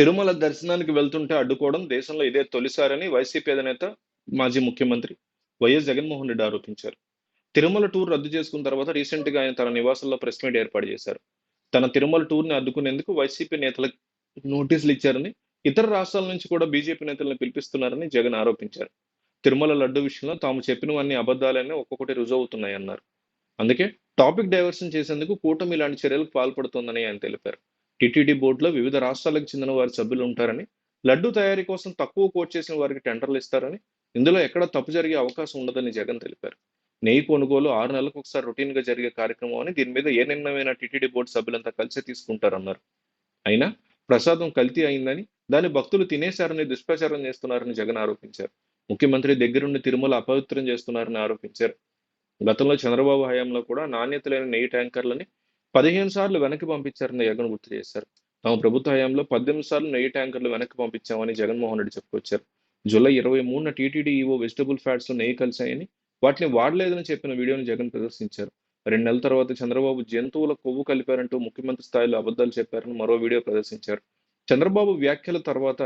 తిరుమల దర్శనానికి వెళ్తుంటే అడ్డుకోవడం దేశంలో ఇదే తొలిసారని వైసీపీ అధినేత మాజీ ముఖ్యమంత్రి వైఎస్ జగన్మోహన్ రెడ్డి ఆరోపించారు. తిరుమల టూర్ రద్దు చేసుకున్న తర్వాత రీసెంట్గా ఆయన తన నివాసంలో ప్రెస్ మీట్ ఏర్పాటు చేశారు. తన తిరుమల టూర్ని అడ్డుకునేందుకు వైసీపీ నేతలకు నోటీసులు ఇచ్చారని ఇతర రాష్ట్రాల నుంచి కూడా బీజేపీ నేతలను పిలిపిస్తున్నారని జగన్ ఆరోపించారు. తిరుమల లడ్డు విషయంలో తాము చెప్పినవన్నీ అబద్ధాలనే ఒక్కొక్కటి రుజువు అవుతున్నాయన్నారు. అందుకే టాపిక్ డైవర్షన్ చేసేందుకు కూటమి ఇలాంటి చర్యలకు పాల్పడుతోందని ఆయన తెలిపారు. టిటిడి బోర్డులో వివిధ రాష్ట్రాలకు చెందిన వారి సభ్యులు ఉంటారని లడ్డు తయారీ కోసం తక్కువ కోట్ చేసిన వారికి టెండర్లు ఇస్తారని ఇందులో ఎక్కడ తప్పు జరిగే అవకాశం ఉండదని జగన్ తెలిపారు. నెయ్యి కొనుగోలు ఆరు నెలలకు ఒకసారి రొటీన్గా జరిగే కార్యక్రమం అని దీని మీద ఏ నిర్ణయమైనా టిటిడి బోర్డు సభ్యులంతా కలిసి తీసుకుంటారన్నారు. అయినా ప్రసాదం కల్తీ అయిందని దాన్ని భక్తులు తినేశారని దుష్ప్రచారం చేస్తున్నారని జగన్ ఆరోపించారు. ముఖ్యమంత్రి దగ్గరుండి తిరుమల అపవిత్రం చేస్తున్నారని ఆరోపించారు. గతంలో చంద్రబాబు హయాంలో కూడా నాణ్యత లేని నెయ్యి ట్యాంకర్లని పదిహేను సార్లు వెనక్కి పంపించారని జగన్ గుర్తు చేశారు. తమ ప్రభుత్వ హయాంలో పద్దెనిమిది సార్లు నెయ్యి ట్యాంకర్లు వెనక్కి పంపించామని జగన్మోహన్ రెడ్డి చెప్పుకొచ్చారు. జూలై ఇరవై మూడున టీటీడీ ఈవో వెజిటబుల్ ఫ్యాట్స్లో నెయ్యి కలిశాయని వాటిని వాడలేదని చెప్పిన వీడియోని జగన్ ప్రదర్శించారు. రెండు నెలల తర్వాత చంద్రబాబు జంతువుల కొవ్వు కలిపారంటూ ముఖ్యమంత్రి స్థాయిలో అబద్ధాలు చెప్పారని మరో వీడియో ప్రదర్శించారు. చంద్రబాబు వ్యాఖ్యల తర్వాత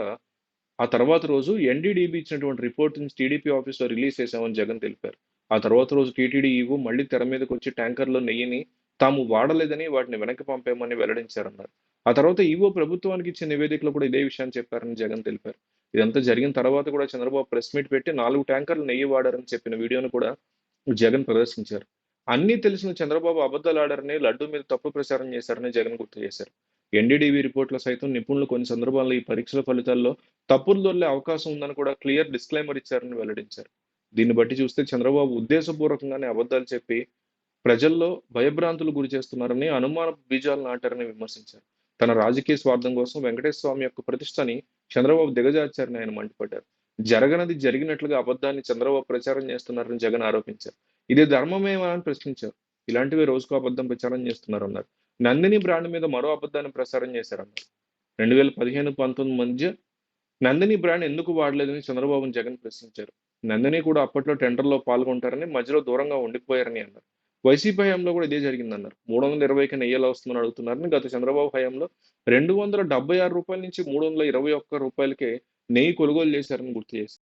ఆ తర్వాత రోజు ఎన్డీడీబీ ఇచ్చినటువంటి రిపోర్ట్ టీడీపీ ఆఫీస్లో రిలీజ్ చేశామని జగన్ తెలిపారు. ఆ తర్వాత రోజు టీటీడీ ఈవో మళ్ళీ తెర మీదకి వచ్చి ట్యాంకర్లో నెయ్యిని తాము వాడలేదని వాటిని వెనక్కి పంపామని వెల్లడించారన్నారు. ఆ తర్వాత ఈవో ప్రభుత్వానికి ఇచ్చిన నివేదికలో కూడా ఇదే విషయాన్ని చెప్పారని జగన్ తెలిపారు. ఇదంతా జరిగిన తర్వాత కూడా చంద్రబాబు ప్రెస్ మీట్ పెట్టి నాలుగు ట్యాంకర్లు నెయ్యి వాడారని చెప్పిన వీడియోను కూడా జగన్ ప్రదర్శించారు. అన్నీ తెలిసిన చంద్రబాబు అబద్ధాలు ఆడారని లడ్డూ మీద తప్పు ప్రచారం చేశారని జగన్ గుర్తు చేశారు. ఎన్డీడీవీ రిపోర్ట్లో సైతం నిపుణులు కొన్ని సందర్భాల్లో ఈ పరీక్షల ఫలితాల్లో తప్పులు దొరికే అవకాశం ఉందని కూడా క్లియర్ డిస్క్లైమర్ ఇచ్చారని వెల్లడించారు. దీన్ని బట్టి చూస్తే చంద్రబాబు ఉద్దేశపూర్వకంగానే అబద్ధాలు చెప్పి ప్రజల్లో భయభ్రాంతులు గురి చేస్తున్నారని అనుమాన బీజాలు నాటారని విమర్శించారు. తన రాజకీయ స్వార్థం కోసం వెంకటేశ్వర స్వామి యొక్క ప్రతిష్టని చంద్రబాబు దిగజార్చారని ఆయన మండిపడ్డారు. జరగనది జరిగినట్లుగా అబద్ధాన్ని చంద్రబాబు ప్రచారం చేస్తున్నారని జగన్ ఆరోపించారు. ఇది ధర్మమేమా అని ప్రశ్నించారు. ఇలాంటివి రోజుకు అబద్ధం ప్రచారం చేస్తున్నారు అన్నారు నందిని బ్రాండ్ మీద మరో అబద్ధాన్ని ప్రసారం చేశారన్నారు. రెండు వేల పదిహేను పంతొమ్మిది మధ్య నందిని బ్రాండ్ ఎందుకు వాడలేదని చంద్రబాబును జగన్ ప్రశ్నించారు. నందిని కూడా అప్పట్లో టెండర్లో పాల్గొంటారని మధ్యలో దూరంగా ఉండిపోయారని అన్నారు. వైసీపీ హయాంలో కూడా ఇదే జరిగిందన్నారు. మూడు వందల ఇరవైకి నెయ్యలు వస్తుందని అడుగుతున్నారని గత చంద్రబాబు హయాంలో రెండు వందల డెబ్బై ఆరు రూపాయల నుంచి మూడు వందల ఇరవై ఒక్క రూపాయలకే నెయ్యి కొనుగోలు చేశారని గుర్తు చేశారు.